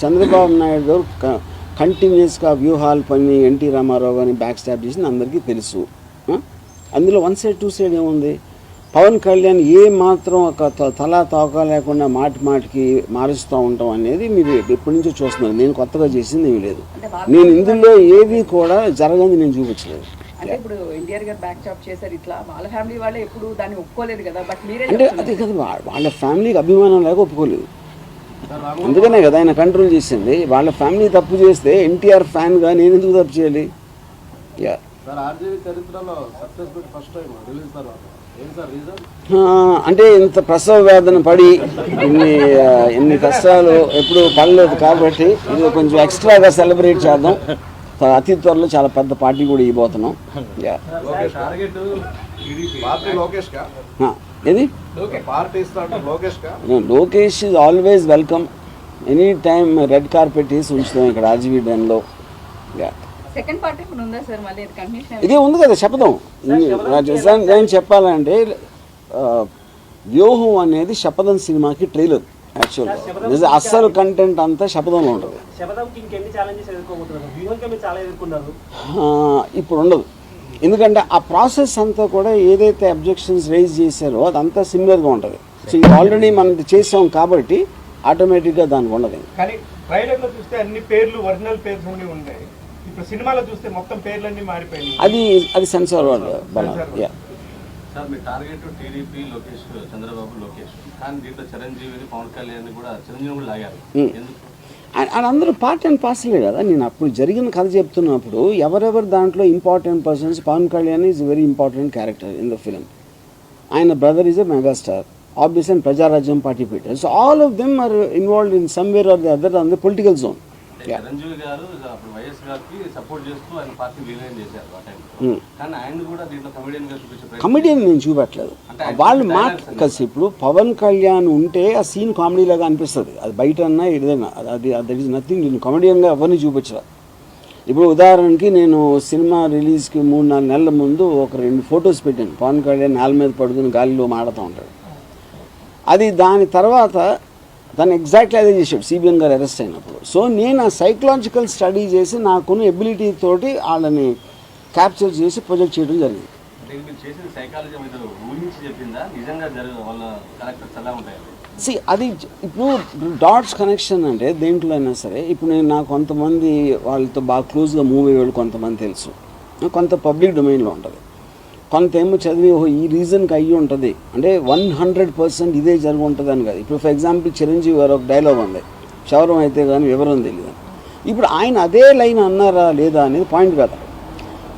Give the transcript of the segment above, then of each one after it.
చంద్రబాబు నాయుడు కంటిన్యూస్గా వ్యూహాలు పని ఎన్టీ రామారావు గారిని బ్యాక్ స్టాప్ చేసింది అందరికీ తెలుసు? అందులో వన్ సైడ్ టూ సైడ్ ఏముంది? పవన్ కళ్యాణ్ ఏ మాత్రం ఒక తలా తోక లేకుండా మాటి మాటికి మారుస్తూ ఉంటాం అనేది మీరు ఎప్పటి నుంచో చూస్తున్నారు. నేను కొత్తగా చేసింది ఏమీ లేదు. నేను ఇందులో ఏది కూడా జరగని నేను చూపించలేదు. అంటే ఇప్పుడు ఎన్టీఆర్ గారు బ్యాక్ చాప్ చేశారు ఇట్లా వాళ్ళ ఫ్యామిలీ వాళ్ళే ఎప్పుడు దాన్ని ఒప్పుకోలేదు కదా బట్ మీరే అంటే. అదే కదా వాళ్ళ ఫ్యామిలీకి అభిమానం లేక ఒప్పుకోలేదు. అందుకనే కదా ఆయన కంట్రోల్ చేసింది. వాళ్ళ ఫ్యామిలీ తప్పు చేస్తే ఎన్టీఆర్ ఫ్యాన్గా నేను ఎందుకు తప్పు చేయాలి? యా సార్ ఆర్జీవీ చరిత్రలో success bit first time release తర్వాత. ఏం సార్ రీజన్ ఆ, అంటే ఇంత ప్రసవ వేదన పడి ఇన్ని ఇన్ని కష్టాలు ఎప్పుడు పడలేదు కాబట్టి ఇది కొంచెం ఎక్స్ట్రాగా సెలబ్రేట్ చేద్దాం. అతి త్వరలో చాలా పెద్ద పార్టీ కూడా ఇవ్వబోతున్నాం. ఏది? లోకేష్ కా Lokesh is always welcome any time red carpet వేసి ఉంచుతాం ఇక్కడ ఆర్జీవీ డ్యాన్లో యా సెకండ్ పార్ట్ ఇప్పుడు ఉందా సార్ మళ్ళీ? కంటిన్యూషన్ ఇదే ఉంది కదా శపథం నేను చెప్పాలంటే వ్యూహం అనేది శపథం సినిమాకి ట్రైలర్ యాక్చువల్గా అస్సలు కంటెంట్ అంతా శపథంలో ఉంటుంది ఇప్పుడు ఉండదు. ఎందుకంటే ఆ ప్రాసెస్ అంతా కూడా ఏదైతే అబ్జెక్షన్స్ రైజ్ చేశారో అదంతా సిమిలర్గా ఉంటుంది. సో ఇది ఆల్రెడీ మనం చేసాం కాబట్టి ఆటోమేటిక్గా దానికి ఉండదు. కానీ ట్రైలర్లో చూస్తే అన్ని పేర్లు ఒరిజినల్ పేర్లు ఉండి ఉంటాయి ఇప్పుడు సినిమాలో చూస్తే మొత్తం పేర్లన్నీ మారిపోయినాయి. అది అది సెన్సార్ వాళ్ళు బలం యా సార్ మీ టార్గెట్ టీడీపీ లోకేష్ చంద్రబాబు లోకేష్. కానీ దీంట్లో చిరంజీవిని పవన్ కళ్యాణ్ కూడా చిరంజీవి కూడా లాగారు. ఎందుకు? అండ్ అందరూ పార్ట్ అండ్ పార్సలే కదా. నేను అప్పుడు జరిగిన కథ చెప్తున్నప్పుడు ఎవరెవరు దాంట్లో important persons Pawan Kalyan is very important character in the film ఆయన brother is a megastar obvious and Prajarajyam party Peter so all of them are involved in somewhere are the other on the political zone Chiranjeevi garu అప్పుడు YS గారికి support చేస్తూ ఆయన party విలీనం చేశారు ఆ టైంలో కానీ ఆయన కూడా దీంట్లో కమెడియన్గా చూపించే ప్రయత్నం కమెడియన్ నేను చూపెట్టలేదు. వాళ్ళు మాట కలిసి ఇప్పుడు పవన్ కళ్యాణ్ ఉంటే ఆ సీన్ కామెడీ లాగా అనిపిస్తుంది. అది బయట అన్నా ఏదైనా అది దట్ ఈస్ నథింగ్ నేను కామెడియన్గా ఎవరిని చూపించరా ఇప్పుడు ఉదాహరణకి నేను సినిమా రిలీజ్కి మూడు నాలుగు నెలల ముందు ఒక రెండు ఫొటోస్ పెట్టాను. పవన్ కళ్యాణ్ నేల మీద పడుకుని గాలిలో మాడుతూ ఉంటాడు. అది దాని తర్వాత దాన్ని ఎగ్జాక్ట్లీ అదే చేశాడు సిబిఎన్ గారు అరెస్ట్ అయినప్పుడు. సో నేను ఆ సైకలాజికల్ స్టడీ చేసి నాకున్న ఎబిలిటీ తోటి వాళ్ళని క్యాప్చర్ చేసి ప్రొజెక్ట్ చేయడం జరిగింది. సి అది ఇప్పుడు డాట్స్ కనెక్షన్ అంటే దేంట్లో అయినా సరే ఇప్పుడు నేను నాకు కొంతమంది వాళ్ళతో బాగా క్లోజ్గా మూవ్ అయ్యేవాళ్ళు కొంతమంది తెలుసు. కొంత పబ్లిక్ డొమైన్లో ఉంటుంది. కొంత ఏమో చదివి ఓహో ఈ రీజన్కి అయ్యి ఉంటుంది. అంటే వన్ హండ్రెడ్ పర్సెంట్ ఇదే జరిగి ఉంటుంది అని కాదు. ఇప్పుడు ఫర్ ఎగ్జాంపుల్ చిరంజీవి గారు ఒక డైలాగ్ ఉంది. క్షవరం అయితే కానీ వివరం తెలియదు. ఇప్పుడు ఆయన అదే లైన్ అన్నారా లేదా అనేది పాయింట్ కదా.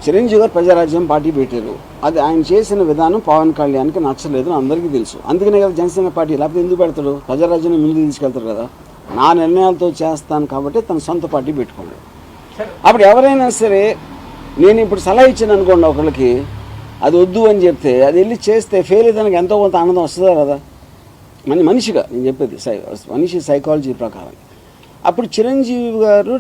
చిరంజీవి గారు ప్రజారాజ్యం పార్టీ పెట్టారు. అది ఆయన చేసిన విధానం పవన్ కళ్యాణ్కి నచ్చలేదు అని అందరికీ తెలుసు. అందుకనే కదా జనసేన పార్టీ లేకపోతే ఎందుకు పెడతాడు? ప్రజారాజ్యాన్ని ముందుకు తీసుకెళ్తారు కదా. నా నిర్ణయాలతో చేస్తాను కాబట్టి తన సొంత పార్టీ పెట్టుకోండి అప్పుడు ఎవరైనా సరే నేను ఇప్పుడు సలహా ఇచ్చాను అనుకోండి ఒకళ్ళకి అది వద్దు అని చెప్తే అది వెళ్ళి చేస్తే ఫెయిల్ అయితే ఎంతో కొంత ఆనందం వస్తుందా కదా మన మనిషిగా నేను చెప్పేది సై మనిషి సైకాలజీ ప్రకారం. అప్పుడు చిరంజీవి గారు